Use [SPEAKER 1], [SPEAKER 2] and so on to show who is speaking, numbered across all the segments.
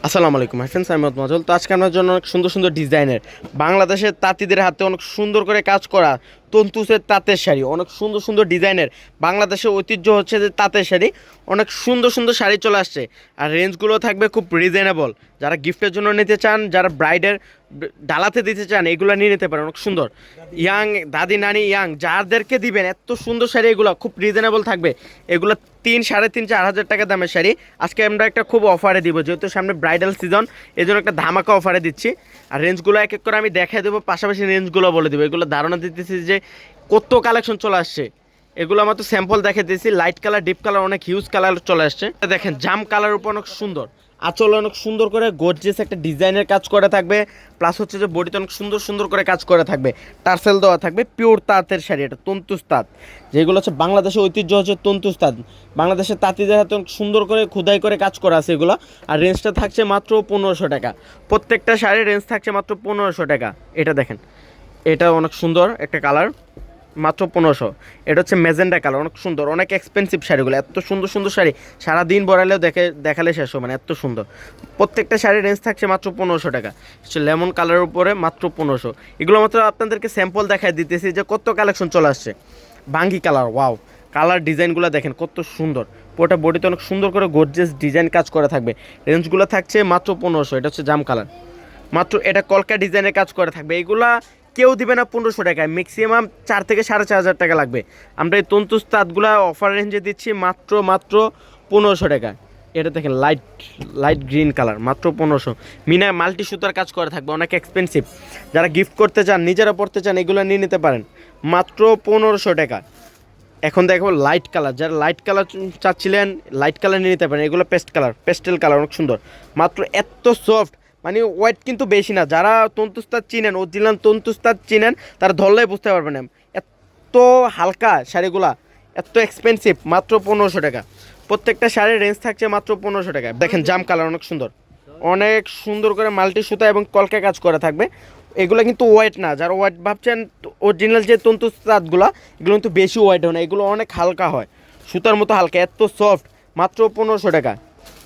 [SPEAKER 1] আসসালামু আলাইকুম হাইফেন্স আহমদ মজল তো আজকে আমার জন্য অনেক সুন্দর সুন্দর ডিজাইনের বাংলাদেশের তাঁতিদের হাতে অনেক সুন্দর করে কাজ করা তন্তুসের তাঁতের শাড়ি। অনেক সুন্দর সুন্দর ডিজাইনের। বাংলাদেশের ঐতিহ্য হচ্ছে যে তাঁতের শাড়ি। অনেক সুন্দর সুন্দর শাড়ি চলে আসছে। আর রেঞ্জগুলো থাকবে খুব রিজনেবল যারা গিফটের জন্য নিতে চান, যারা ব্রাইডের ডালাতে দিতে চান, এগুলো নিয়ে নিতে পারেন। অনেক সুন্দর। ইয়াং, দাদি, নানি, ইয়াং, যাদেরকে দিবেন, এত সুন্দর শাড়ি এগুলো, খুব রিজনেবল থাকবে। এগুলো তিন, সাড়ে তিন, চার হাজার টাকা দামের শাড়ি। আজকে আমরা একটা খুব অফারে দিব, যেহেতু সামনে ব্রাইডাল সিজন এই জন্য একটা ধামাকা অফারে দিচ্ছি। আর রেঞ্জগুলো এক এক করে আমি দেখাই দেবো, পাশাপাশি রেঞ্জগুলো বলে দেবো। এগুলো ধারণা দিতেছি যে কত কালেকশন চলে আসছে? এগুলো আমার তো স্যাম্পল দেখে দিয়েছি। লাইট কালার ডিপ কালার অনেক হিউজ কালার চলে আসছে। দেখেন, জাম কালার উপর অনেক সুন্দর। আঁচল অনেক সুন্দর করে গর্জিয়াস একটা ডিজাইনের কাজ করে থাকবে। প্লাস হচ্ছে যে বডিতে অনেক সুন্দর সুন্দর করে কাজ করে থাকবে। টার্সেল দেওয়া থাকবে পিওর তাঁতের শাড়ি এটা তন্তুস তাঁত। যেগুলো হচ্ছে বাংলাদেশের ঐতিহ্য হচ্ছে তন্তুস তাঁত। বাংলাদেশের তাঁতিদের হাতে অনেক সুন্দর করে খোদাই করে কাজ করা আছে এগুলো। আর রেঞ্জটা থাকছে মাত্র পনেরোশো টাকা। প্রত্যেকটা শাড়ির রেঞ্জ থাকছে মাত্র পনেরোশো টাকা। এটা দেখেন। এটা অনেক সুন্দর একটা কালার, মাত্র পনেরোশো। এটা হচ্ছে মেজেন্ডা কালার, অনেক সুন্দর, অনেক এক্সপেন্সিভ শাড়িগুলো, এত সুন্দর সুন্দর শাড়ি, সারাদিন বড়ালেও দেখে, দেখালে শেষ মানে এত সুন্দর। প্রত্যেকটা শাড়ির রেঞ্জ থাকছে মাত্র পনেরোশো টাকা। লেমন কালারের উপরে মাত্র পনেরোশো। এগুলো মাত্র আপনাদেরকে স্যাম্পল দেখায় দিতেছি যে কত কালেকশন চলে আসছে। বাঙ্গি কালার ওয়াও কালার ডিজাইনগুলো দেখেন কত সুন্দর। পুরোটা বডিতে অনেক সুন্দর করে গর্জেস ডিজাইন কাজ করা থাকবে। রেঞ্জগুলো থাকছে মাত্র পনেরোশো, এটা হচ্ছে জাম কালার। মাত্র এটা কলকা ডিজাইনের কাজ করে থাকবে। এগুলা কেউ দিবে না পনেরোশো টাকায়। ম্যাক্সিমাম চার থেকে সাড়ে চার হাজার টাকা লাগবে। আমরা এই তাঁতগুলা অফার রেঞ্জে দিচ্ছি মাত্র মাত্র পনেরোশো টাকা এটা দেখেন লাইট লাইট গ্রিন কালার মাত্র পনেরোশো। মিনা, মাল্টি সুতার কাজ করে থাকবে, অনেক এক্সপেন্সিভ যারা গিফট করতে চান, নিজেরা পড়তে চান, এগুলো নিয়ে নিতে পারেন। মাত্র পনেরোশো টাকা। এখন দেখো লাইট কালার যারা লাইট কালার চাচ্ছিলেন লাইট কালার নিয়ে নিতে পারেন, এগুলো পেস্ট কালার পেস্টেল কালার অনেক সুন্দর। মাত্র এত সফট মানে ওয়েট কিন্তু বেশি না। যারা তন্তুস্তাদ চিনেন, অরিজিনাল তন্তুস্তাদ চিনেন, তারা ধরলেই বুঝতে পারবেন এত হালকা শাড়িগুলা, এত এক্সপেন্সিভ মাত্র পনেরোশো টাকা। প্রত্যেকটা শাড়ির রেঞ্জ থাকছে মাত্র পনেরোশো টাকা। দেখেন জাম কালার অনেক সুন্দর। অনেক সুন্দর করে মাল্টি সুতা এবং কলকা কাজ করা থাকবে। এগুলো কিন্তু ওয়েট না। যারা ওয়েট ভাবছেন, অরিজিনাল যে তন্তু তাঁতগুলো এগুলো কিন্তু বেশি ওয়েট হয় না। এগুলো অনেক হালকা হয়। সুতার মতো হালকা, এত সফট মাত্র পনেরোশো টাকা।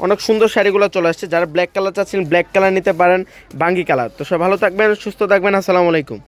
[SPEAKER 1] অনেক সুন্দর শাড়িগুলো চলে আসছে। যারা ব্ল্যাক কালার চাচ্ছেন ব্ল্যাক কালার নিতে পারেন, বাঙ্গি কালার তো সব ভালো থাকবেন, সুস্থ থাকবেন, আসসালামু আলাইকুম।